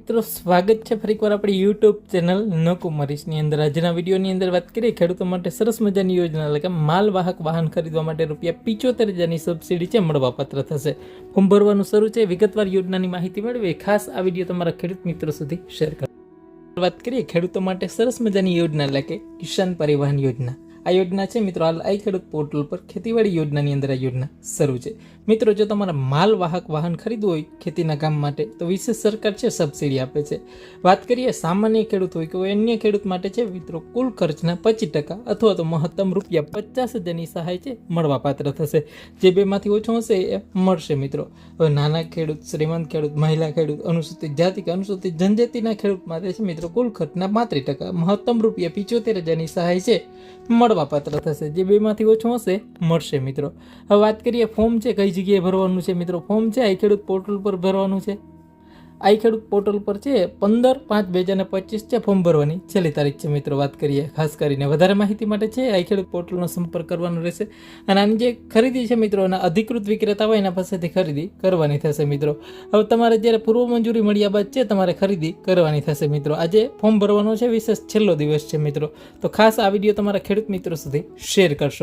મિત્રો, સ્વાગત છે ફરીકવાર આપણી યુટ્યુબ ચેનલ નકુમરીશની અંદર. આજના વિડીયોની અંદર વાત કરીએ ખેડૂતો માટે સરસ મજાની યોજના, એટલે કે માલવાહક વાહન ખરીદવા માટે રૂપિયા પિચોતેર હજારની સબસિડી છે, મળવાપાત્ર થશે. ફોર્મ ભરવાનું શરૂ છે, વિગતવાર યોજનાની માહિતી મેળવી ખાસ આ વીડિયો તમારા ખેડૂત મિત્રો સુધી શેર કરો. વાત કરીએ ખેડૂતો માટે સરસ મજાની યોજના, એટલે કે કિસાન પરિવહન યોજના. આ યોજના છે મિત્રો, હાલ આઈ ખેડૂત પોર્ટલ પર ખેતીવાડી યોજનાની અંદર આ યોજના શરૂ છે. મિત્રો, જો તમારે માલવાહક વાહન ખરીદવું હોય ખેતીના કામ માટે, તો વિશેષ સરકાર છે, સબસિડી આપે છે. વાત કરીએ સામાન્ય ખેડૂત હોય કે અન્ય ખેડૂત માટે છે, મિત્રો, કુલ ખર્ચના પચીસ ટકા અથવા તો મહત્તમ રૂપિયા પચાસ હજારની સહાય છે, મળવાપાત્ર થશે. જે બેમાંથી ઓછો હશે એ મળશે, મિત્રો. હવે નાના ખેડૂત, શ્રીમંત ખેડૂત, મહિલા ખેડૂત, અનુસૂચિત જાતિ કે અનુસૂચિત જનજાતિના ખેડૂત માટે છે, મિત્રો, કુલ ખર્ચના પાંત્રીસ ટકા, મહત્તમ રૂપિયા પિચોતેર હજારની સહાય છે મળવાપાત્ર થશે. જે બેમાંથી ઓછું હશે, મળશે મિત્રો. હવે વાત કરીએ ફોર્મ છે, કઈ જગ્યાએ ભરવાનું છે મિત્રો? ફોર્મ છે આ ખેડૂત પોર્ટલ પર ભરવાનું છે? આઈ ખેડૂત પોર્ટલ પર છે પંદર પાંચ બે હજાર પચીસ છે ફોર્મ ભરવાની. છેલ્લી તારીખ છે મિત્રો, વાત કરીએ. ખાસ કરીને વધારે માહિતી માટે છે આઈ ખેડૂત પોર્ટલનો સંપર્ક કરવાનો રહેશે. અને આની જે ખરીદી છે મિત્રો, એના અધિકૃત વિક્રેતા હોય એના પાસેથી ખરીદી કરવાની થશે મિત્રો. હવે તમારે જ્યારે પૂર્વ મંજૂરી મળ્યા બાદ છે તમારે ખરીદી કરવાની થશે મિત્રો. આજે ફોર્મ ભરવાનો છે, વિશેષ છેલ્લો દિવસ છે મિત્રો. તો ખાસ આ વીડિયો તમારા ખેડૂત મિત્રો સુધી શેર કરશો.